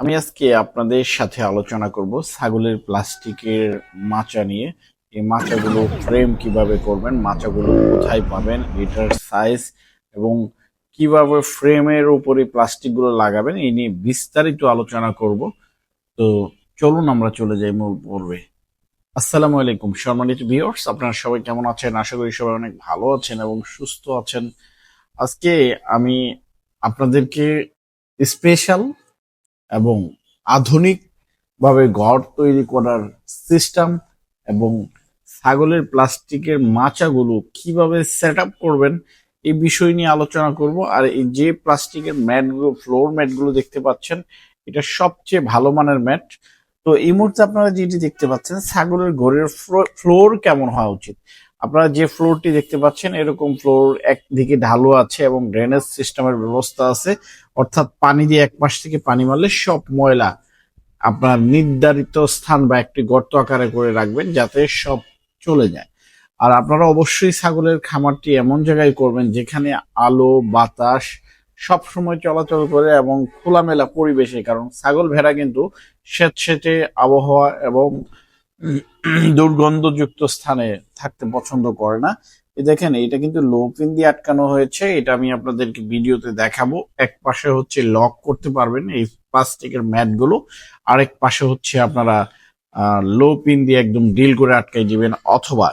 আমি আজকে আপনাদের সাথে আলোচনা করব ছাগলের প্লাস্টিকের মাচা নিয়ে। এই মাচাগুলো ফ্রেম কীভাবে করবেন, মাচাগুলো কোথায় পাবেন, এটার সাইজ এবং কীভাবে ফ্রেমের উপরে প্লাস্টিকগুলো লাগাবেন, এই নিয়ে বিস্তারিত আলোচনা করব। তো চলুন আমরা চলে যাই মূল পর্বে। আসসালামু আলাইকুম, সম্মানিত ভিউয়ার্স আপনারা সবাই কেমন আছেন? আশা করি সবাই অনেক ভালো আছেন এবং সুস্থ আছেন। আজকে আমি আপনাদেরকে স্পেশাল এবং আধুনিকভাবে ঘর তৈরি করার সিস্টেম এবং ছাগলের প্লাস্টিকের মাচাগুলো কীভাবে সেট করবেন এই বিষয় নিয়ে আলোচনা করব। আর এই যে প্লাস্টিকের ম্যাটগুলো, ফ্লোর ম্যাটগুলো দেখতে পাচ্ছেন, এটা সবচেয়ে ভালো মানের ম্যাট। তো এই মুহূর্তে আপনারা যেটি দেখতে পাচ্ছেন, ছাগলের ঘরের ফ্লোর কেমন হওয়া উচিত? আপনারা যে ফ্লোরটি দেখতে পাচ্ছেন, এরকম ফ্লোর একদিকে ঢালু আছে এবং ড্রেনেজ সিস্টেমের ব্যবস্থা আছে। অর্থাৎ পানি দিয়ে এক পাশ থেকে পানি মারলে সব ময়লা আপনার নির্ধারিত স্থান বা একটি গর্ত আকারে করে রাখবেন যাতে সব চলে যায়। আর আপনারা অবশ্যই ছাগলের খামারটি এমন জায়গায় করবেন যেখানে আলো, বাতাস সব সময় চলাচল করে এবং খোলামেলা পরিবেশে, কারণ ছাগল ভেড়া কিন্তু স্বেচ্ছেটে আবহাওয়া এবং দুর্গন্ধযুক্ত স্থানে থাকতে পছন্দ করে না। দেখেন এটা কিন্তু লো পিন দিয়ে আটকানো হয়েছে। এটা আমি আপনাদেরকে ভিডিওতে দেখাবো। এক পাশে হচ্ছে লক করতে পারবেন এই প্লাস্টিকের ম্যাটগুলো আরেক পাশে হচ্ছে আপনারা লো পিন দিয়ে একদম ডিল করে আটকাই দিবেন অথবা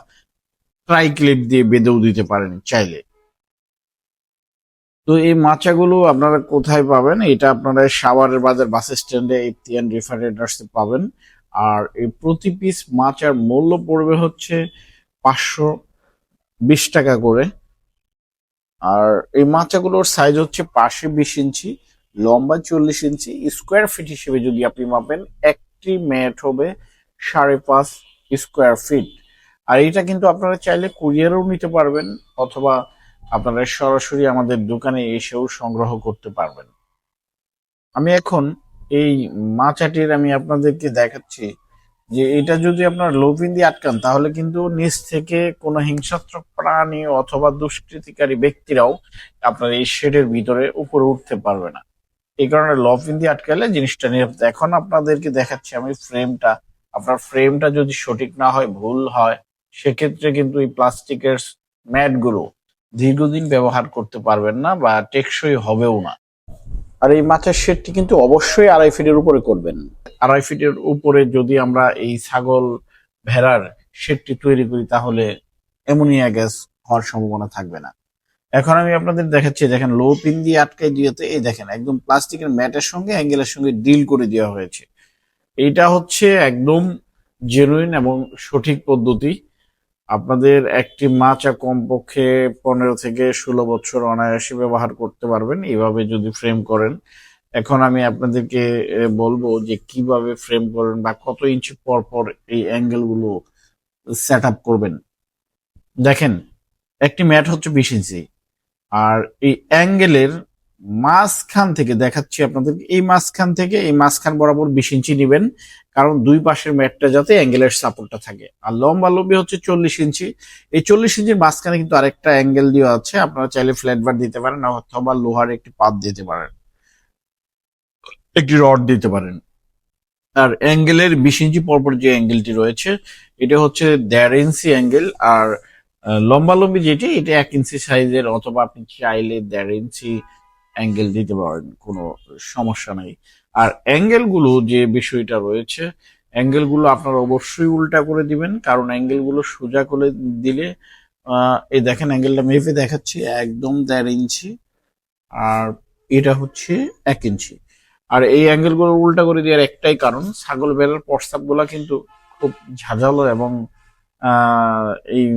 ট্রাই ক্লিপ দিয়ে বেঁধেও দিতে পারেন চাইলে। তো এই মাচাগুলো আপনারা কোথায় পাবেন? এটা আপনারা সাভারের বাজার বাস স্ট্যান্ডে ইতিহান রিফারেটার্সে পাবেন। আর এই প্রতি পিস মাচার মূল্য পড়বে হচ্ছে পাঁচশো বিশ টাকা করে। আর এই মাচাগুলোর সাইজ হচ্ছে পাশে বিশ ইঞ্চি, লম্বা চল্লিশ ইঞ্চি স্কোয়ার ফিট হিসেবে যদি আপনি মাপেন, একটি ম্যাট হবে সাড়ে পাঁচ স্কোয়ার ফিট আর এটা কিন্তু আপনারা চাইলে কুরিয়ারও নিতে পারবেন, অথবা আপনারা সরাসরি আমাদের দোকানে এসেও সংগ্রহ করতে পারবেন। আমি এখন এই মাচাটির আমি আপনাদেরকে দেখাচ্ছি যে এটা যদি আপনার লোভিন দিয়ে আটকান, তাহলে কিন্তু নিচ থেকে কোনো হিংসাত্মক প্রাণী অথবা দুষ্কৃতিকারী ব্যক্তিরাও আপনার এই শেডের ভিতরে উপরে উঠতে পারবে না। এই কারণে লভিন দিয়ে আটকালে জিনিসটা নিরাপদ। এখন আপনাদেরকে দেখাচ্ছি আমি ফ্রেমটা। আপনার ফ্রেমটা যদি সঠিক না হয়, ভুল হয়, সেক্ষেত্রে কিন্তু এই প্লাস্টিকের ম্যাটগুলো দীর্ঘদিন ব্যবহার করতে পারবেন না বা টেকসই হবেও না। আর এই মাছের শেডটি কিন্তু অবশ্যই আড়াই ফিটের উপরে করবেন। আড়াই ফিটের উপরে যদি আমরা এই ছাগল ভেড়ার শেডটি তৈরি করি, তাহলে অ্যামোনিয়া গ্যাস হওয়ার সম্ভাবনা থাকবে না। এখন আমি আপনাদের দেখাচ্ছি, দেখেন লো পিন দিয়ে আটকাই দিয়েতে এই দেখেন, একদম প্লাস্টিকের ম্যাটের সঙ্গে, অ্যাঙ্গেলের সঙ্গে ডিল করে দেওয়া হয়েছে। এটা হচ্ছে একদম জেনুইন এবং সঠিক পদ্ধতি। আপনাদের একটি মাচা কমপক্ষে পনেরো থেকে ষোলো বছর অনায়াসে ব্যবহার করতে পারবেন। এইভাবে যদি ফ্রেম করেন, এখন আমি আপনাদেরকে বলব যে কীভাবে ফ্রেম করেন বা কত ইঞ্চি পর পর এই অ্যাঙ্গেলগুলো সেট আপ করবেন। দেখেন, একটি ম্যাট হচ্ছে বিশ ইঞ্চি আর এই অ্যাঙ্গেলের মাঝখান থেকে দেখাচ্ছি আপনাদেরকে, এই মাঝখান থেকে এই মাঝখান বরাবর বিশ ইঞ্চি নেবেন। কারণ দুই পাশের ম্যাটটা যাতে অ্যাঙ্গেলের সাপোর্টটা থাকে। আর লম্বা লম্বি হচ্ছে চল্লিশ ইঞ্চি। এই চল্লিশ ইঞ্চির মাঝখানে কিন্তু আরেকটা অ্যাঙ্গেল দেওয়া আছে। আপনারা চাইলে ফ্ল্যাট বার দিতে পারেন অথবা লোহার একটি পাত দিতে পারেন। একটি রড দিতে পারেন। আর অ্যাঙ্গেলের বিশ ইঞ্চি পরপর যে অ্যাঙ্গেলটি রয়েছে এটা হচ্ছে দেড় ইঞ্চি অ্যাঙ্গেল আর আহ, লম্বা লম্বি যেটি এটা এক ইঞ্চি সাইজের অথবা আপনি চাইলে দেড় ইঞ্চি অ্যাঙ্গেল দিতে পারেন। কোনো সমস্যা নাই। আর অ্যাঙ্গেলগুলো যে বিষয়টা রয়েছে অ্যাঙ্গেলগুলো আপনারা অবশ্যই উল্টা করে দিবেন, কারণ অ্যাঙ্গেলগুলো সোজা করে দিলে এই দেখেন অ্যাঙ্গেলটা মেপে দেখাচ্ছি, একদম দেড় ইঞ্চি, আর এটা হচ্ছে এক ইঞ্চি। আর এই অ্যাঙ্গেলগুলো উল্টা করে দেওয়ার একটাই কারণ, ছাগল বেড়ার প্রস্তাবগুলা কিন্তু খুব ঝাঁঝালো এবং এই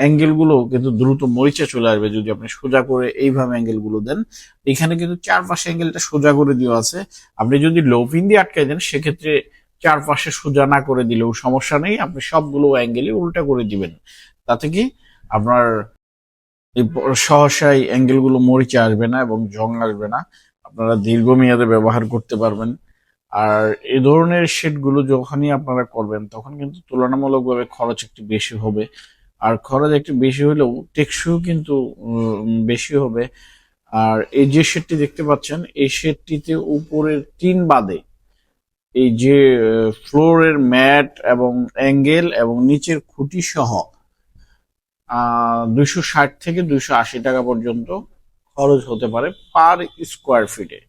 অ্যাঙ্গেলগুলো কিন্তু দ্রুত মরিচা চলে আসবে যদি আপনি সোজা করে এইভাবে অ্যাঙ্গেলগুলো দেন। এখানে কিন্তু চারপাশে অ্যাঙ্গেলটা সোজা করে দেওয়া আছে। আপনি যদি লোপিন দিয়ে আটকাই দেন, সেক্ষেত্রে চারপাশে সোজা না করে দিলেও সমস্যা নেই। আপনি সবগুলো অ্যাঙ্গেলই উল্টা করে দিবেন। তাতে কি আপনার এই সহসাই অ্যাঙ্গেলগুলো মরিচা আসবে না এবং জং আসবে না। আপনারা দীর্ঘমেয়াদে ব্যবহার করতে পারবেন। আর এই ধরনের শেডগুলো যখনই আপনারা করবেন, তখন কিন্তু তুলনামূলকভাবে খরচ একটু বেশি হবে। আর খরচ একটু বেশি হলেও টেকসইও কিন্তু বেশি হবে। আর এই যে শেডটি দেখতে পাচ্ছেন, এই শেডটিতে উপরের তিন বাদে এই যে ফ্লোরের ম্যাট এবং অ্যাঙ্গেল এবং নিচের খুঁটি সহ দুইশো ষাট থেকে দুইশো আশি টাকা পর্যন্ত খরচ হতে পারে পার স্কোয়ার ফিটে।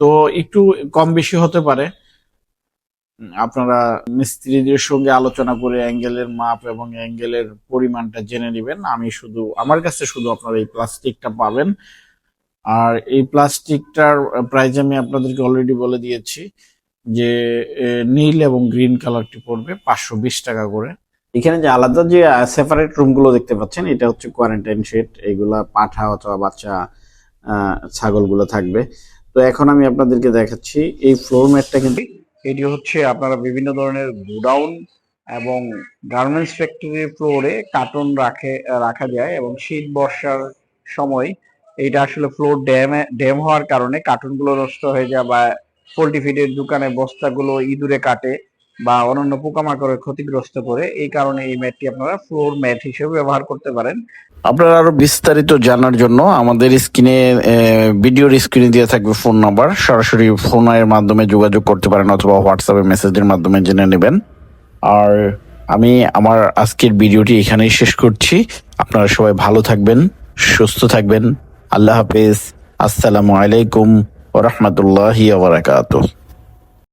তো একটু কম বেশি হতে পারে। আপনারা মিস্ত্রিদের সঙ্গে আলোচনা করে অ্যাঙ্গেলের মাপ এবং অ্যাঙ্গেলের পরিমাণটা জেনে নেবেন। আমি শুধু, আমার কাছে শুধু আপনারা এই প্লাস্টিকটা পাবেন। আর এই প্লাস্টিকটার প্রাইস আমি আপনাদেরকে অলরেডি বলে দিয়েছি যে নীল এবং গ্রিন কালারটি পড়বে পাঁচশো বিশ টাকা করে। এখানে যে আলাদা যে সেপারেট রুমগুলো দেখতে পাচ্ছেন, এটা হচ্ছে কোয়ারেন্টাইন শেড এগুলা পাঠা অথবা বাচ্চা ছাগলগুলো থাকবে। তো এখন আমি আপনাদেরকে দেখাচ্ছি, এই ফ্লোর ম্যাটটা কিন্তু এটি হচ্ছে আপনারা বিভিন্ন ধরনের গোডাউন এবং গার্মেন্টস ফ্যাক্টরির ফ্লোরে কার্টুন রাখে, রাখা যায় এবং শীত বর্ষার সময় এটা আসলে ফ্লোর ড্যামে ড্যাম হওয়ার কারণে কার্টুনগুলো নষ্ট হয়ে যায় বা পোলট্রি ফিডের দোকানে বস্তাগুলো ইঁদুরে কাটে। বা অন্যান্য পোকামাকড়ে ক্ষতিগ্রস্ত করে এই কারণে এই ম্যাটটি আপনারা ফ্লোর ম্যাট হিসেবে ব্যবহার করতে পারেন। আপনারা আরও বিস্তারিত জানার জন্য আমাদের স্ক্রিনে ভিডিওর স্ক্রিনে দিয়ে থাকবে ফোন নাম্বার। সরাসরি ফোনের মাধ্যমে যোগাযোগ করতে পারেন অথবা হোয়াটসঅ্যাপে মেসেজের মাধ্যমে জেনে নেবেন। আর আমি আমার আজকের ভিডিওটি এখানেই শেষ করছি। আপনারা সবাই ভালো থাকবেন, সুস্থ থাকবেন। আল্লাহ হাফেজ। আসসালামু আলাইকুম ওরহমতুল্লাহি ওবরাকাতুহ